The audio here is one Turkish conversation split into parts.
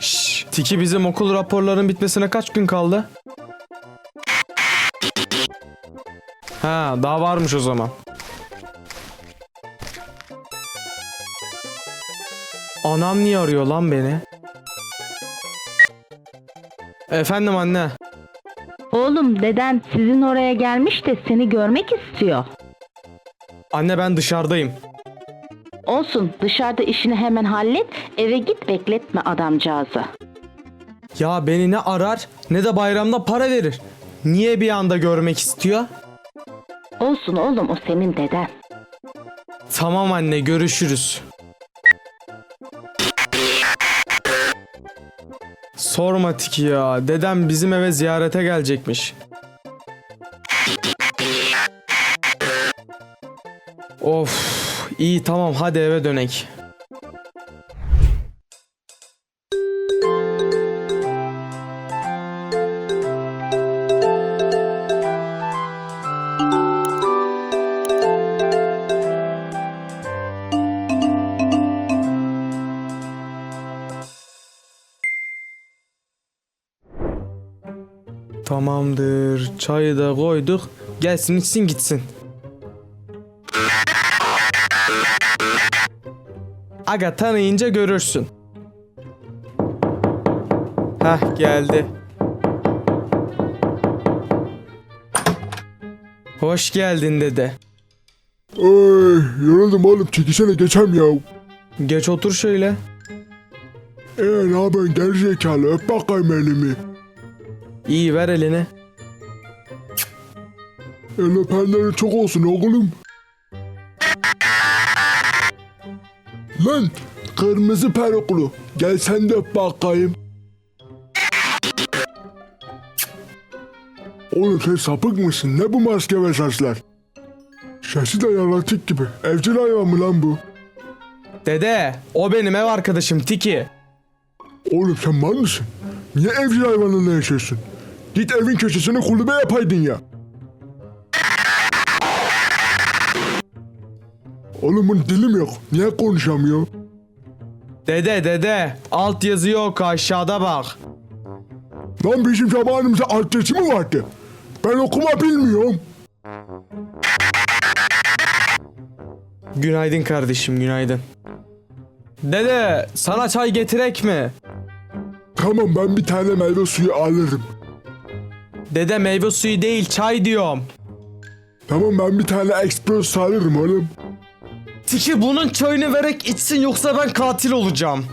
Şşş, Tiki bizim okul raporlarının bitmesine kaç gün kaldı? Ha, daha varmış o zaman. Anam niye arıyor lan beni? Efendim anne. Oğlum deden sizin oraya gelmiş de seni görmek istiyor. Anne ben dışarıdayım. Olsun dışarıda işini hemen hallet eve git bekletme adamcağızı. Ya beni ne arar ne de bayramda para verir. Niye bir anda görmek istiyor? Olsun oğlum o senin deden. Tamam anne görüşürüz. Sorma Tiki ya. Dedem bizim eve ziyarete gelecekmiş. Of iyi tamam hadi eve dönek. Tamamdır. Çayı da koyduk. Gelsin içsin gitsin. Aga tanıyınca görürsün. Hah geldi. Hoş geldin dede. Ay yoruldum oğlum çekilsene geçem ya. Geç otur şöyle. Eee ne yapıyorsun gerizekalı öp bakayım elimi. İyi ver elini. El öpenlerin çok olsun oğlum. Lan kırmızı peruklu gel sen de öp bakayım. Oğlum sen sapık mısın? Ne bu maske ve saçlar? Sesi de yaratık gibi. Evcil hayvan mı lan bu? Dede, o benim ev arkadaşım Tiki. Oğlum sen mal mısın? Niye evcil hayvanınla yaşıyorsun? Git evin köşesine kulübe yapaydın ya. Oğlum bunun dilim yok. Niye konuşamıyor? Dede dede, alt yazı yok aşağıda bak. Lan bizim zamanımızda adresi mi vardı? Ben okuma bilmiyorum. Günaydın kardeşim, günaydın. Dede, sana çay getirek mi? Tamam ben bir tane meyve suyu alırım. Dede meyve suyu değil, çay diyorum. Tamam ben bir tane espresso alırım oğlum. Tiki bunun çayını vererek içsin yoksa ben katil olacağım.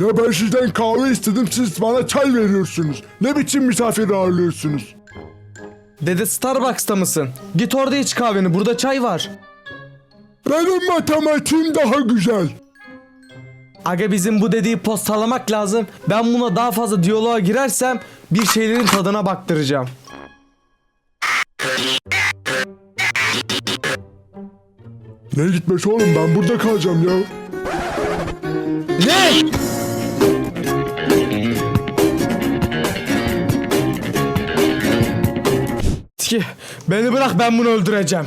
Ya ben sizden kahve istedim siz bana çay veriyorsunuz. Ne biçim misafir ağırlıyorsunuz? Dede Starbucks'ta mısın? Git orada iç kahveni, burada çay var. Benim matematiğim daha güzel. Aga bizim bu dediği postalamak lazım. Ben buna daha fazla diyaloğa girersem bir şeylerin tadına baktıracağım. Ne gitmesi oğlum ben burada kalacağım ya. Ne? Beni bırak ben bunu öldüreceğim.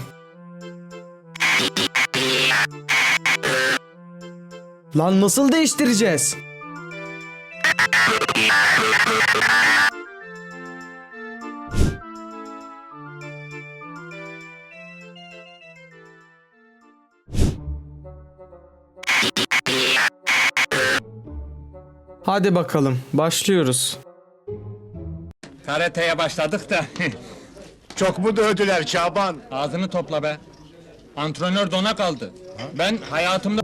Lan nasıl değiştireceğiz? Hadi bakalım, başlıyoruz. Karateye başladık da Çok mu dövdüler Şaban? ağzını topla be. Antrenör dona kaldı. Ben hayatımda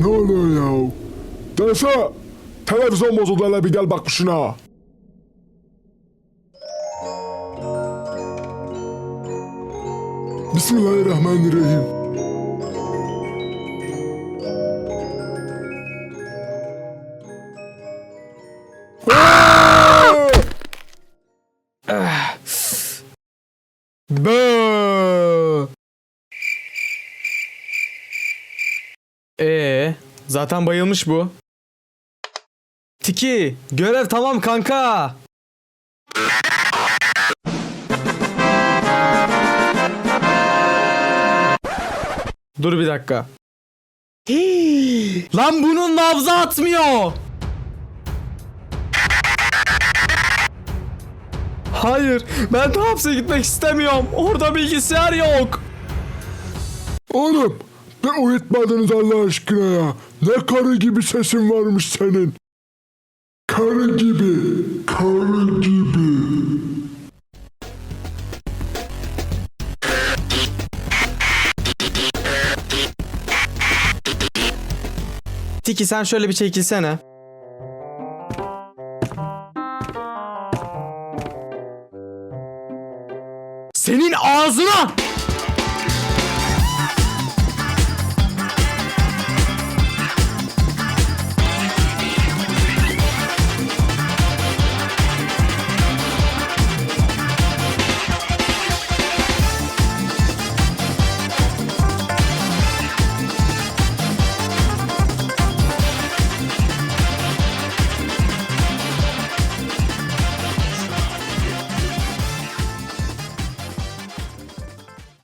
ne oluyor ya? Defe! Televizyon bozuldu hele bir gel bak şuna. Bismillahirrahmanirrahim. Ah! Be. Ee, Zaten bayılmış bu. Tiki görev tamam kanka. Dur bir dakika. Hii, Lan bunun nabzı atmıyor. Hayır, ben de hapse gitmek istemiyorum. Orada bilgisayar yok. Oğlum ne uyutmadınız Allah aşkına ya. Ne karı gibi sesin varmış senin. Karı gibi. Karı gibi. Tiki sen şöyle bir çekilsene. Senin ağzına!